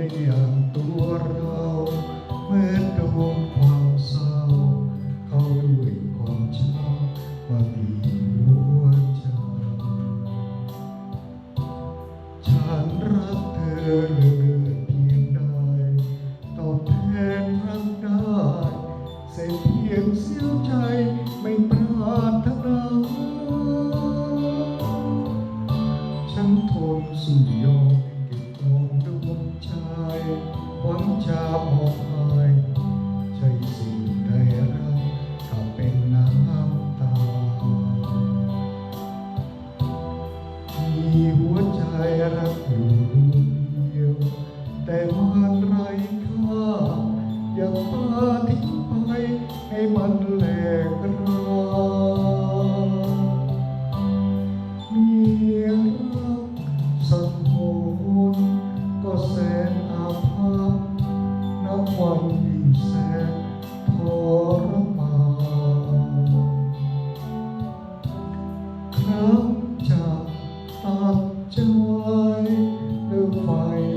ได้อย่างตัวเราเหมือนโดนความเศร้า เข้าด้วยความเช้ามาบีหัวใจฉันรักเธอเหลือเพียงใดตอบแทนรักได้เสียเพียงเสียวใจไม่ปรารถนาฉันทนสุยอมเก็บคอามดู พ้นชาพอภัยใช่สิ่งใเราถ้าเป็นน้ำตา มีหัวใจรักอยู่เดียว แต่มันไรค่าอย่าพาทิ้งไปให้มันแหลกร้า ใจหรือไฟ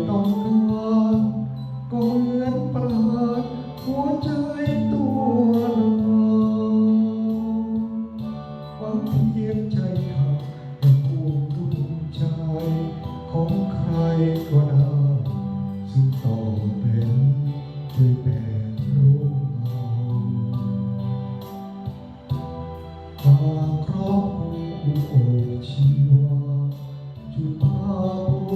ต้องการก็เหมือนประหาดหัวใจตัวเราหวังเพียงใจขาดแต่ผู้ดูใจของใครก็ได้ซึ่งต่อเป็นด้วยแบบรูปเงามาครอบคลุมอุโอชีวา จุฑาภู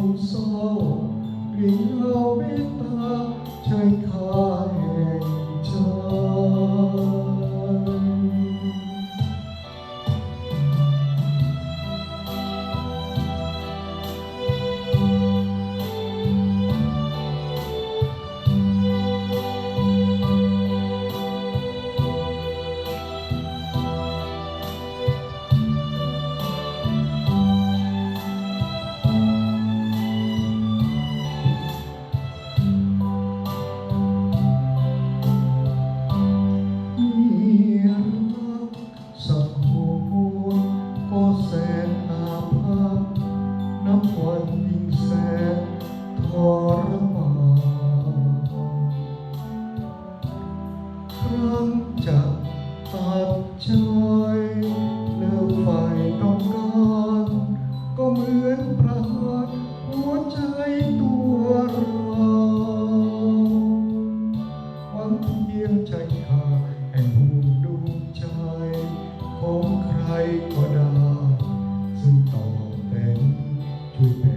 ขาดแห่งหูดวงใจของใครก็ได้ซึ่งต่อเป็นช่วยแผ่ร่